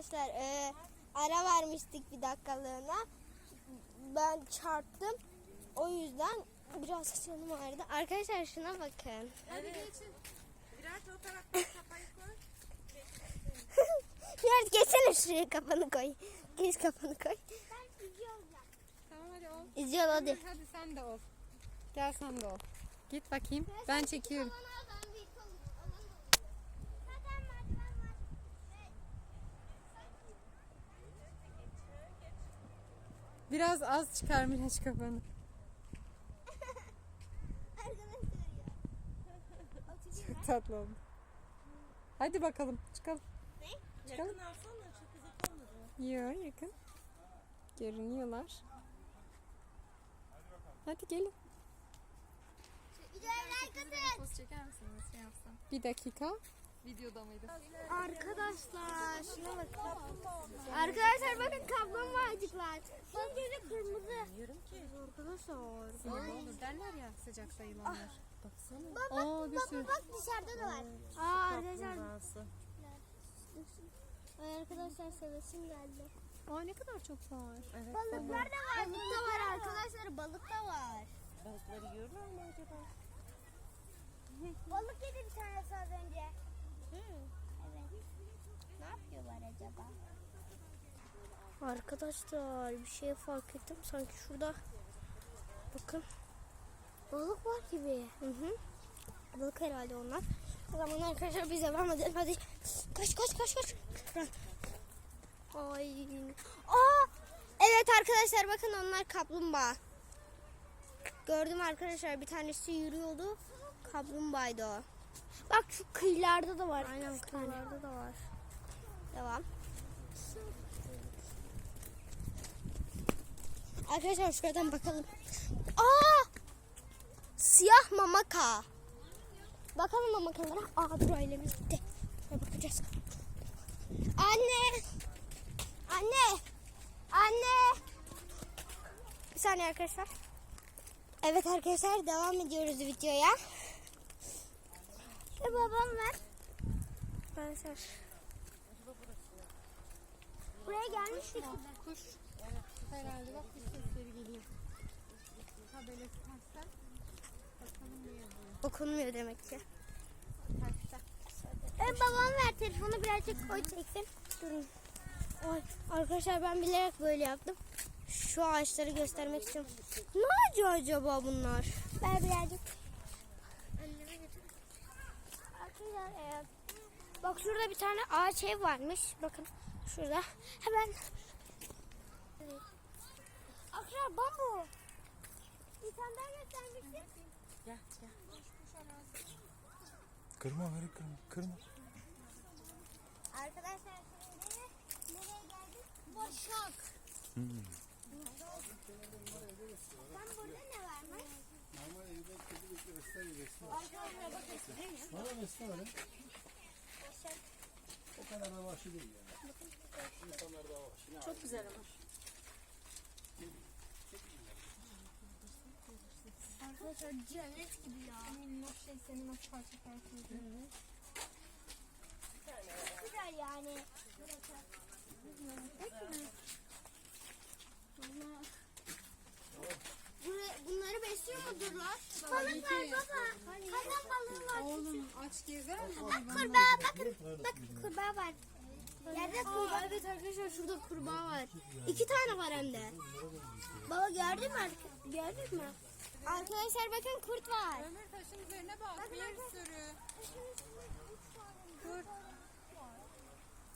arkadaşlar e, ara vermiştik bir dakikalığına. Ben çarptım. O yüzden biraz canım ağrıdı. Arkadaşlar şuna bakın. Hadi geçin. Biraz o taraftan kafayı koy. Biraz geçsene şuraya kafanı koy. Geç kafanı koy. Tamam hadi ol. İzliyor hadi. Hadi sen de ol. Gel sen de ol. Git bakayım. Ben çekiyorum. Biraz az çıkar Miraç kafanı. Çok tatlı oldu. Hadi bakalım çıkalım. Çıkalım. Yok yakın. Görünüyorlar. Hadi gelin. Poz çeker misiniz şey yapsam? Bir dakika. Videoda mıydı? Arkadaşlar şuna bakın. Arkadaşlar bakın kaplumbağacıklar. Gözü kırmızı. Arkadaşlar. Sinirli olur derler ya sıcakta yılanlar. Bak Aa, bir bak, sürü. bak dışarıda da var. Aa arkadaşlar. Ay arkadaşlar sevesim geldi. Aa ne kadar çok var. Balıklar da var. Balık da var arkadaşlar. Balık da var. Balıkları yiyorlar mı acaba? Balık yedi bir tanesi az önce. Evet. Ne yapıyorlar acaba? Arkadaşlar bir şey fark ettim. Sanki şurada bakın balık var gibi. Hı hı. Balık herhalde onlar. O zaman arkadaşlar biz devam edelim. Hadi kaç kaç kaç kaç. Ay. Aa! Evet arkadaşlar bakın onlar kaplumbağa. Gördüm arkadaşlar bir tanesi yürüyordu. Kaplumbağaydı o. Bak şu kıyılarda da var. Aynen kıyılarda da var. Devam. Arkadaşlar şuradan bakalım. Aa! Siyah mamaka. Bakalım mamakalara. Aa dur ailemiz gitti. Bakacağız. Anne! Anne! Anne! Bir saniye arkadaşlar. Evet arkadaşlar devam ediyoruz videoya. Ve babam var. Arkadaşlar. Buraya gelmiştik. Kuş. Herhalde bak kuş sesleri geliyor. Tabela tutarsan. Okunmuyor demek ki. Evet babam ver telefonu birazcık koy çeksin. Durun. Ay, arkadaşlar ben bilerek böyle yaptım. Şu ağaçları göstermek istiyorum. Ne acı acaba bunlar? Ver birazcık. Arkadaşlar e, bak şurada bir tane ağaç ev varmış. Bakın şurada. Hemen. Evet. Arkadaşlar bambu. Bir tane daha göstermiştim. Gel gel. Kırma kırma. Kırma. Arkadaşlar şimdi nereye geldik? Başak. Hmm. Sen burada ne varmış? Ama evde kedi bir besler besler. Arkadaşlar bakın. Bana besle öyle. O kadar da vahşi değil yani. İnsanlar daha vahşi. Çok güzel ama. Arkadaşlar cennet gibi ya. Minnoş şey seni nasıl parça parça. Güzel yani. Buraya- Bunları besliyor mudurlar? Balık var baba. Kazan balığı var. Oğlum aç gezer mi? Bak kurbağa bakın. Bakın kurbağa var. Yerde kurbağa. Evet arkadaşlar şurada kurbağa var. İki tane var hem de. Baba gördün mü? Gördün mü? Arkadaşlar bakın kurt var. Ömür taşın üzerine bak. Bir sürü. Kurt.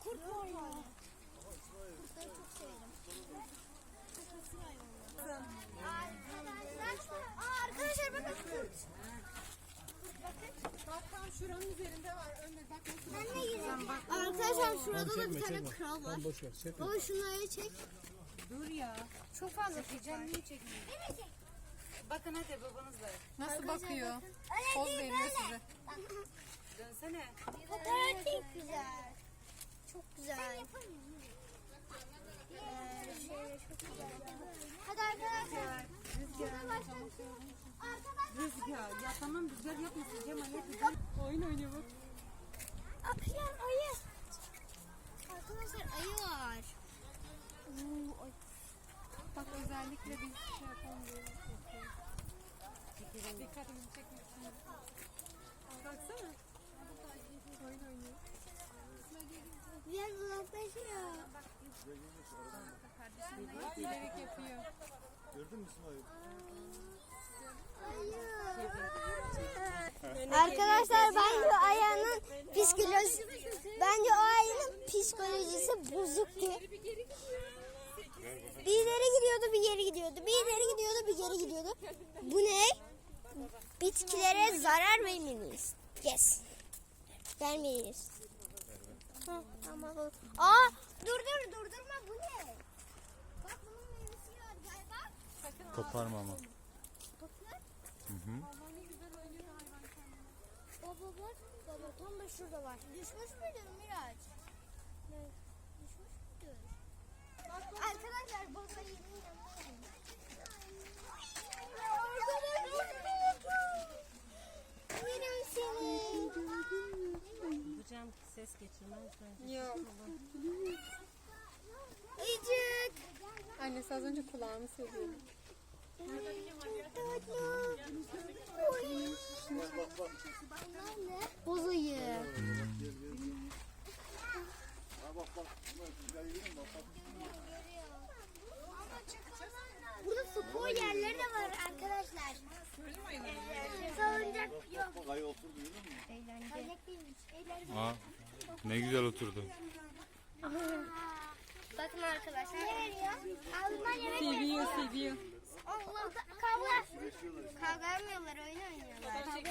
Kurt var ya. Kurtları çok severim. Arkadaşlar, Aa, arkadaşlar bakın kurt. Bak tam şuranın üzerinde var. Ömür bak nasıl Ben de gireyim. Arkadaşlar şurada da bir tane kral var. Boş ver. Çek. Baba şunları çek. Dur ya. Çok fazla çekeceğim. Niye çekmiyorsun? Bakın hadi babanız da. Nasıl bakıyor? Öyle Poz değil veriyor böyle. size. Dönsene. Fotoğraf çok güzel. Çok güzel. Ee, şöyle çok güzel. Hadi arkadaşlar. Şurada başka bir şey yok. Arkadaşlar. Rüzgar. Ya tamam rüzgar yapmasın Cemal rüzgar. Oyun oynuyor bak. Akşam ayı. Arkadaşlar ayı var. Oo, ay. Bak özellikle biz şey yapalım diye yapıyoruz. Dikkatimi çekmek için. Baksana. Oyun oynuyor. Biraz uzaklaşıyor. Bilerek yapıyor. Gördün mü İsmail? Arkadaşlar bence o ayağının psikolojisi bence o ayının psikolojisi bozuktu. Bir ileri gidiyordu, bir geri gidiyordu. Bir ileri gidiyordu, bir geri gidiyordu. Bu ne? Bitkilere zarar vermeliyiz. Yes. Vermeliyiz. Ama bu... Aa, dur dur durdurma bu ne? Bak bunun meyvesi var galiba. Koparma ama. Hı hı. Baba bak. Baba tam da şurada var. Düşmüş müydün Miraç? Ne? Düşmüş müydün? Arkadaşlar baba yerin yanındayım. Yerim seni. Ses geçirmez bence. Yok. Ayıcık. Annesi az önce kulağımı seviyordu. Ha bak bak. Bak. Burada spor yerleri de var arkadaşlar. Salıncak yok. Bak ayı oturdu. Eğlenceli. Aa, ne güzel oturdu. Bakın arkadaşlar. Ne veriyor? Alman yemek Seviyor seviyor. Allah kavga. Kavga etmiyorlar, oyun oynuyorlar. Kavga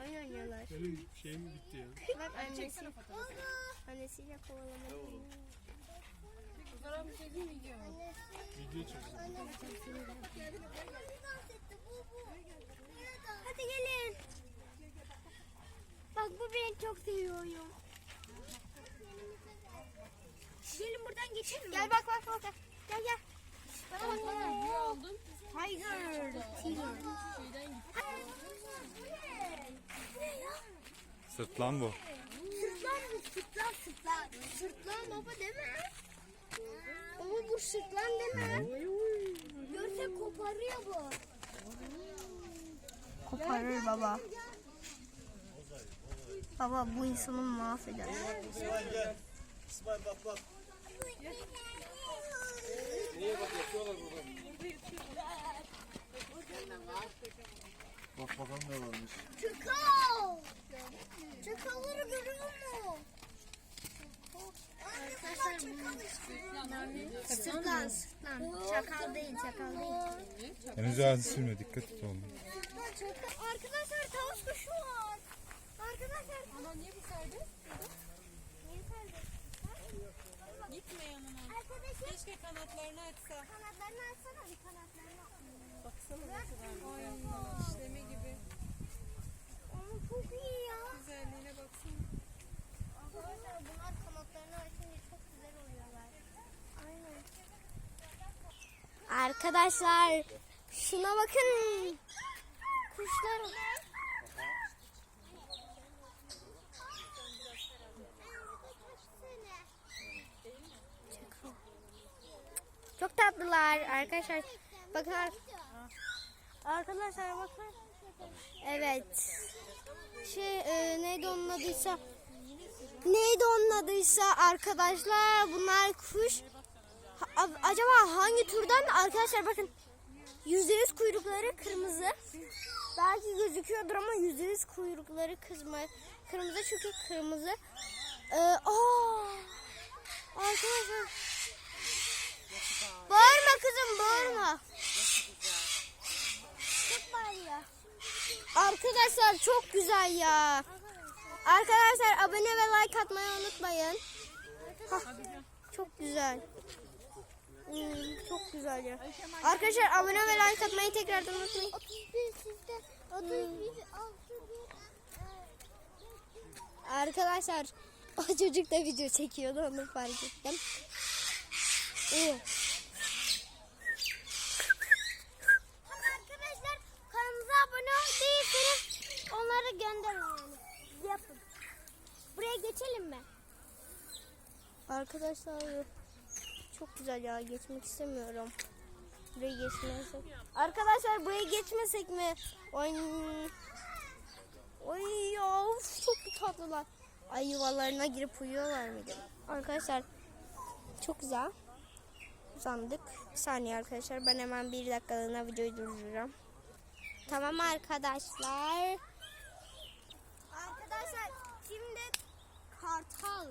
Oyun oynuyorlar. Benim şeyim bitti ya. Bak annesi. Annesiyle. Fotoğraf mi? Video. Çekeceğim. Hadi gelin. Bak bu beni çok seviyorum. Gelin buradan geçelim. Gel bak bak bak. Gel gel. Bak bana. Tiger. Tiger. Sırtlan bu. Sırtlan mı? Sırtlan sırtlan. Sırtlan baba deme. Ama bu sırtlan deme. Görse koparıyor bu. Koparır baba. Baba bu insanı mahveder. İsmail gel. İsmail bak bak. Niye bak yapıyorlar burada? Bak bakalım ne varmış. Çakal. Çakalları görüyor musun? Arkadaşlar Sırtlan, sırtlan. Çakal değil, çakal değil. Henüz ağzı sürme dikkat et oğlum. Arkadaşlar tavus kuşu var. Arkadaşlar. Ama niye bu serbest? Niye serbest? Gitme yanına. Arkadaşlar Keşke kanatlarını açsa. kanatlarını açsana bir kanatlarını. Baksana ne kadar güzel. İşleme gibi. Ama çok iyi ya. Güzelliğine baksana. Arkadaşlar bunlar kanatlarını açınca çok güzel oluyorlar. Aynen. Arkadaşlar şuna bakın. Kuşlar. Çok tatlılar. Arkadaşlar. Bakın ar- arkadaşlar bakın. Evet. Şey e, neydi onun adıysa? Neydi onun adıysa arkadaşlar? Bunlar kuş. Ha- acaba hangi türden? Arkadaşlar bakın. Yüzde yüz kuyrukları kırmızı. Belki gözüküyordur ama yüzde yüz kuyrukları kızma kırmızı çünkü kırmızı. Ee, aa, arkadaşlar bağırma kızım bağırma çok bağırıyor arkadaşlar çok güzel ya Arkadaşlar abone ve like atmayı unutmayın. Hah, çok güzel. Hmm, çok güzel ya. Arkadaşlar abone ve like atmayı tekrardan unutmayın. 31 sizde. 31 Arkadaşlar o çocuk da video çekiyordu onu fark ettim. Oo. Arkadaşlar kanalımıza abone değilseniz onları gönderin yani. Yapın. Buraya geçelim mi? Arkadaşlar çok güzel ya geçmek istemiyorum. Burayı geçmezsek. Arkadaşlar buraya geçmesek mi? Oy. Oy ya çok tatlılar. Ay yuvalarına girip uyuyorlar mıydı? Arkadaşlar çok güzel. Uzandık. Bir saniye arkadaşlar ben hemen bir dakikalığına videoyu durduracağım. Tamam arkadaşlar. Arkadaşlar şimdi kartal.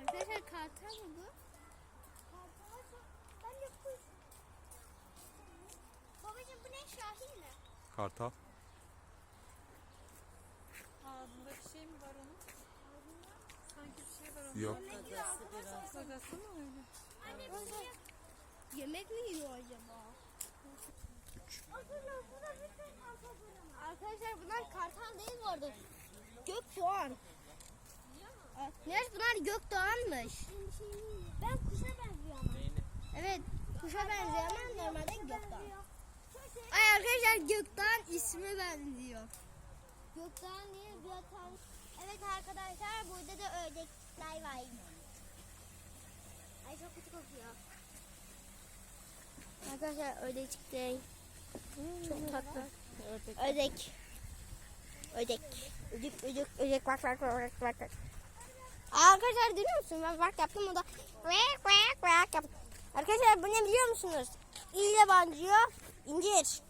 Arkadaşlar kartal mı bu? Bence kuş. Babacığım bu ne şahin mi? Kartal. Ağzında bir şey mi var onun? Sanki bir şey var onun. Yok. Gagası mı öyle? Anne? Yemek mi yiyor acaba? Arkadaşlar bunlar kartal değil bu arada. Gökdoğan. Ne? Bunlar gökdoğanmış. Ben kuşa benziyor ama. Evet kuşa benziyor ama normalde gökdoğan. Ay arkadaşlar gökdoğan ismi benziyor. Gökdoğan değil gökdoğan. Evet arkadaşlar burada da ördekler var. Ay çok kötü kokuyor. Arkadaşlar ördek çıktı. Çok tatlı. Ördek. Ördek. Ödük ödük ödek bak bak bak bak bak. Arkadaşlar duyuyor musun? Ben bak yaptım o da. Quack quack quack yaptı. Arkadaşlar bu ne biliyor musunuz? İyle benziyor. İncir.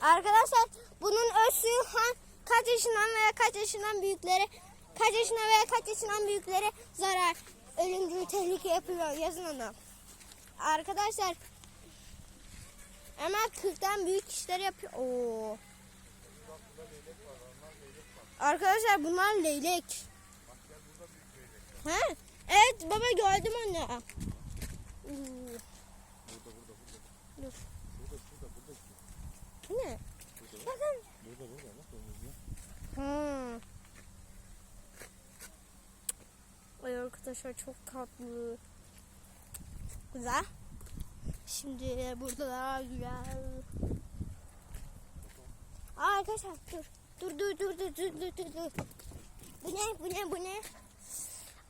Arkadaşlar bunun öz suyu han, kaç yaşından veya kaç yaşından büyüklere kaç yaşına veya kaç yaşından büyüklere zarar ölümcül tehlike yapıyor yazın onu. Arkadaşlar hemen 40'tan büyük işler yapıyor. Oo. Arkadaşlar bunlar leylek. He? Evet baba gördüm onu. Oo. Dur. Bu ne? Bakın. Hmm. Ay arkadaşlar çok tatlı. Güzel. Şimdi burada da güzel. Arkadaşlar dur. Dur dur dur dur dur dur dur. dur. Bu ne bu ne bu ne?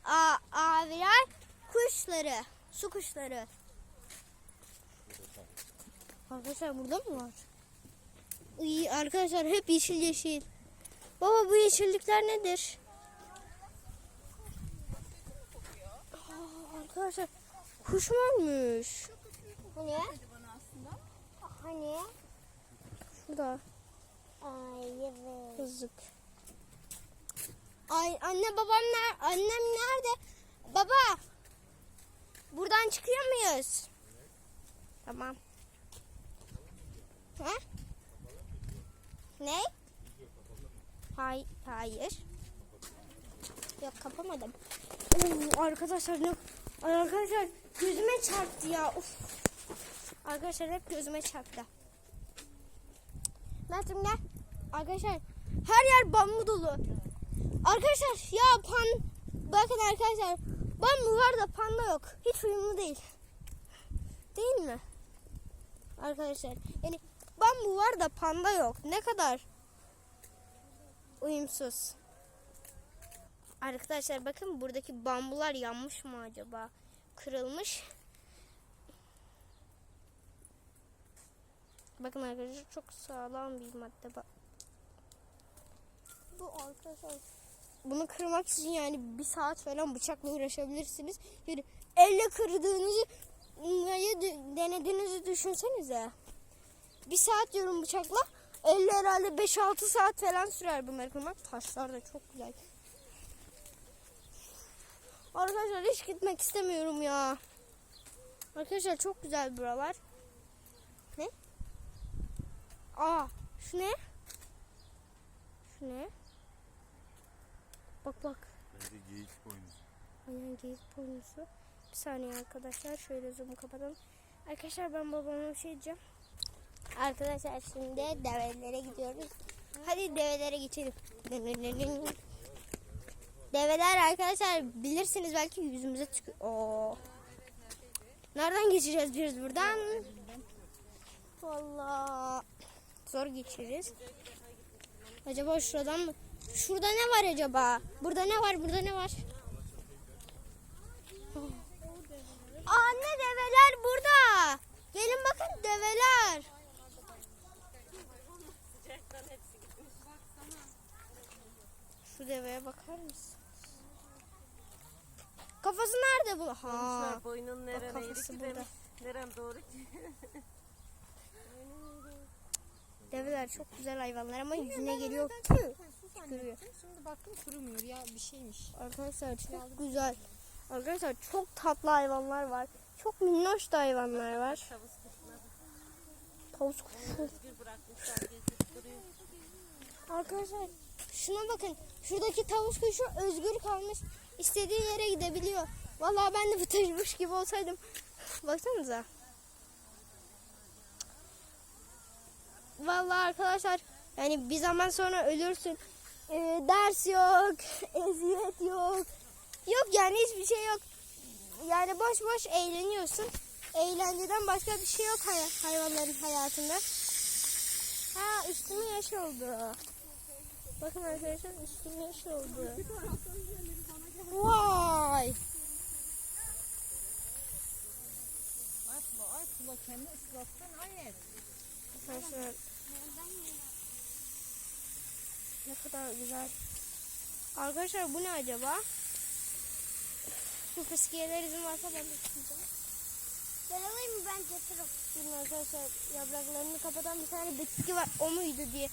Aa, aviler kuşları. Su kuşları. Arkadaşlar burada mı var? İyi arkadaşlar hep yeşil yeşil. Baba bu yeşillikler nedir? Aa, arkadaşlar kuş mu ölmüş? Hani? Hani? Şurada. Ay evet. Yazık. Ay anne babam nerede? Annem nerede? Baba. Buradan çıkıyor muyuz? Tamam. Ha? Ne? Hayır, hayır. Yok kapamadım. Oo, arkadaşlar ne? Arkadaşlar gözüme çarptı ya. Of. Arkadaşlar hep gözüme çarptı. Mert'im gel. Arkadaşlar her yer bambu dolu. Arkadaşlar ya pan bakın arkadaşlar bambu var da panda yok. Hiç uyumlu değil. Değil mi? Arkadaşlar yani bambu var da panda yok. Ne kadar uyumsuz. Arkadaşlar bakın buradaki bambular yanmış mı acaba? Kırılmış. Bakın arkadaşlar çok sağlam bir madde bak. Bu arkadaşlar bunu kırmak için yani bir saat falan bıçakla uğraşabilirsiniz. Yani elle kırdığınızı denediğinizi düşünsenize. Bir saat diyorum bıçakla. Elle herhalde 5-6 saat falan sürer bunları kırmak. Taşlar da çok güzel. Arkadaşlar hiç gitmek istemiyorum ya. Arkadaşlar çok güzel buralar. Ne? Aa, şu ne? Şu ne? Bak bak. Bence geyik boynuzu. Aynen geyik boynuzu. Bir saniye arkadaşlar. Şöyle zoom kapatalım. Arkadaşlar ben babama bir şey diyeceğim. Arkadaşlar şimdi develere gidiyoruz. Hadi develere geçelim. Develer arkadaşlar bilirsiniz belki yüzümüze çıkıyor. Oo. Nereden geçeceğiz biz buradan? Vallahi zor geçeriz. Acaba şuradan mı? Şurada ne var acaba? Burada ne var? Burada ne var? Anne develer burada. Gelin bakın develer. Şu deveye bakar mısın? Nerede bu? Ha. Konuşlar boynun nereye eğri ki demiş. Nerem doğru ki? Develer çok güzel hayvanlar ama yüzüne geliyor. Sus Görüyor. Şimdi baktım kurumuyor ya bir şeymiş. Arkadaşlar çok güzel. Arkadaşlar çok tatlı hayvanlar var. Çok minnoş da hayvanlar var. Tavus kuşları Tavus kuşu. özgür bırakmışlar gezip duruyor. Arkadaşlar şuna bakın. Şuradaki tavus kuşu özgür kalmış. İstediği yere gidebiliyor. Vallahi ben de tecrübüş gibi olsaydım. Baksanıza. Vallahi arkadaşlar yani bir zaman sonra ölürsün. Ee, ders yok, eziyet yok. Yok yani hiçbir şey yok. Yani boş boş eğleniyorsun. Eğlenceden başka bir şey yok hay- hayvanların hayatında. Ha üstüme yaş oldu. Bakın arkadaşlar üstüme yaş oldu. Vay. Kula kendini ıslattın ayet. Arkadaşlar. Ne kadar güzel. Arkadaşlar bu ne acaba? Bu fıskiyeler izin varsa ben de tutacağım. Ben alayım mı ben getiririm. Durun arkadaşlar yapraklarını kapatan bir tane bitki var. O muydu diye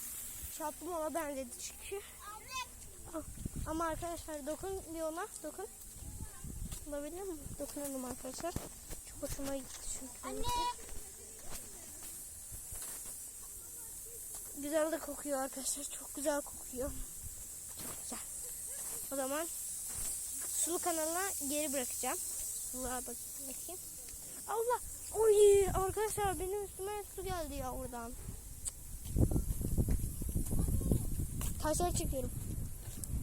çarptım ama benzedi çünkü. Ah, Ama arkadaşlar dokun bir ona dokun. Olabilir mi? Dokunalım arkadaşlar. Hoşuma gitti çünkü. Anne. Güzel de kokuyor arkadaşlar. Çok güzel kokuyor. Çok güzel. O zaman sulu kanalına geri bırakacağım. Suluğa bak bakayım. Allah! Oy! Arkadaşlar benim üstüme su geldi ya oradan. Taşlar çekiyorum.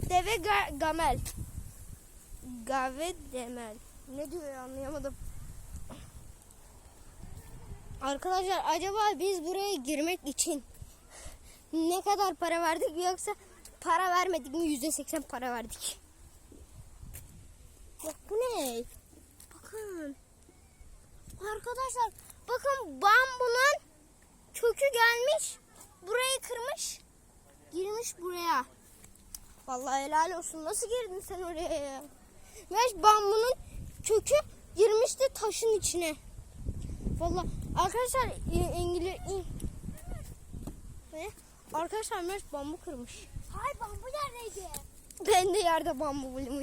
Deve ga- gamel. Gave demel. Ne diyor ya anlayamadım. Arkadaşlar acaba biz buraya girmek için ne kadar para verdik yoksa para vermedik mi? Yüzde seksen para verdik. Bak bu ne? Bakın. Arkadaşlar bakın bambunun kökü gelmiş. Burayı kırmış. Girmiş buraya. Vallahi helal olsun. Nasıl girdin sen oraya ya? Meğer bambunun kökü girmişti taşın içine. Vallahi arkadaşlar e, İngiliz ne? Arkadaşlar Mert bambu kırmış. Hayır bambu neredeydi? Ben de yerde bambu buldum.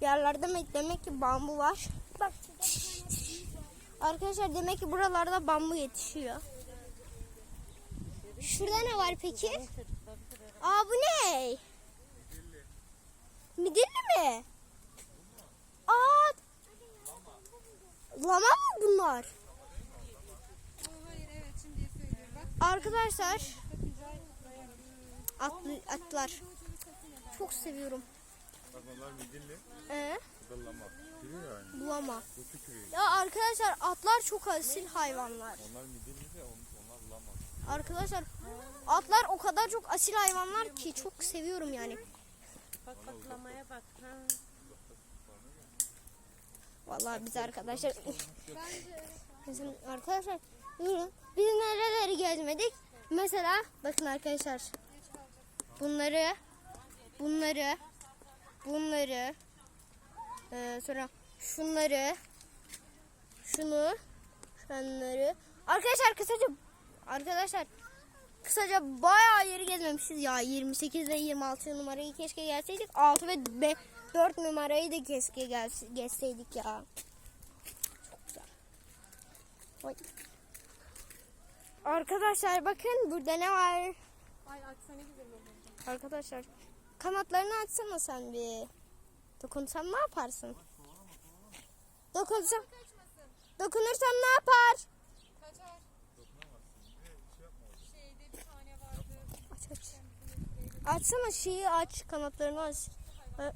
Yerlerde demek, demek ki bambu var. Bak Arkadaşlar demek ki buralarda bambu yetişiyor. Şurada ne var peki? Aa bu ne? Midilli mi? Aa lama mı bunlar? Hayır evet şimdi söylüyorum. Bak Arkadaşlar atlı, atlar. Çok seviyorum. Bak onlar midilli. Ee, Dallama. Yürüyor yani. bulama. Bu tükürüyor. Ya arkadaşlar atlar çok asil hayvanlar. Onlar midilli de on- onlar lama. Arkadaşlar atlar o kadar çok asil hayvanlar ki çok seviyorum yani. Bak baklamaya bak. Ha. Vallahi biz arkadaşlar Bizim arkadaşlar yürü. Biz nereleri gezmedik? Mesela bakın arkadaşlar. Bunları bunları bunları e, sonra şunları şunu şunları arkadaşlar kısaca arkadaşlar kısaca bayağı yeri gezmemişiz ya 28 ve 26 numarayı keşke gelseydik 6 ve 4 numarayı da keşke gelse, gezseydik ya. Çok güzel. Oy. arkadaşlar bakın burada ne var? Ay açsa ne güzel olur. arkadaşlar kanatlarını açsana sen bir. Dokunsam ne yaparsın? Dokunsam dokunursam ne yapar? Kaçar. Aç aç. Açsana şeyi aç kanatlarını aç Ha,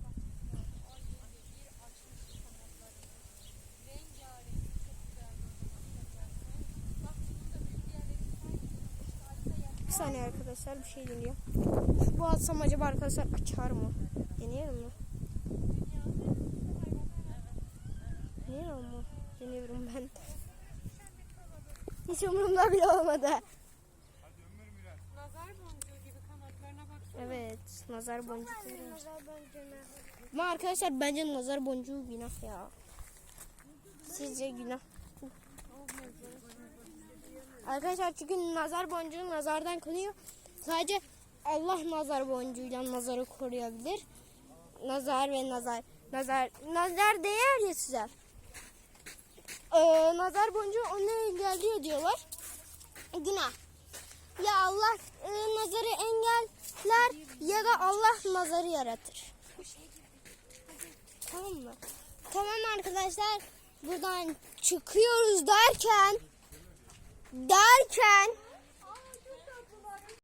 Rengarenk çok güzel. Bak şunun da büyük yerleri sanki işte açsa yer. Bir saniye arkadaşlar bir şey deniyor. Bu atsam acaba arkadaşlar açar mı? Deneyelim mi? Deniyorum mu? Deniyorum ben. Hiç umurumda bile olmadı. Nazar boncuğu gibi kanatlarına baksana. Evet, nazar boncukları. Ama arkadaşlar bence nazar boncuğu günah ya. Sizce günah? Arkadaşlar çünkü nazar boncuğu nazardan kılıyor. Sadece Allah nazar boncuğuyla nazarı koruyabilir. Nazar ve nazar. Nazar, nazar değer ya size. Ee, nazar boncuğu onu engelliyor diyorlar. Günah. Ya Allah e, nazarı engeller ya da Allah nazarı yaratır. Tamam mı? Tamam arkadaşlar buradan çıkıyoruz derken derken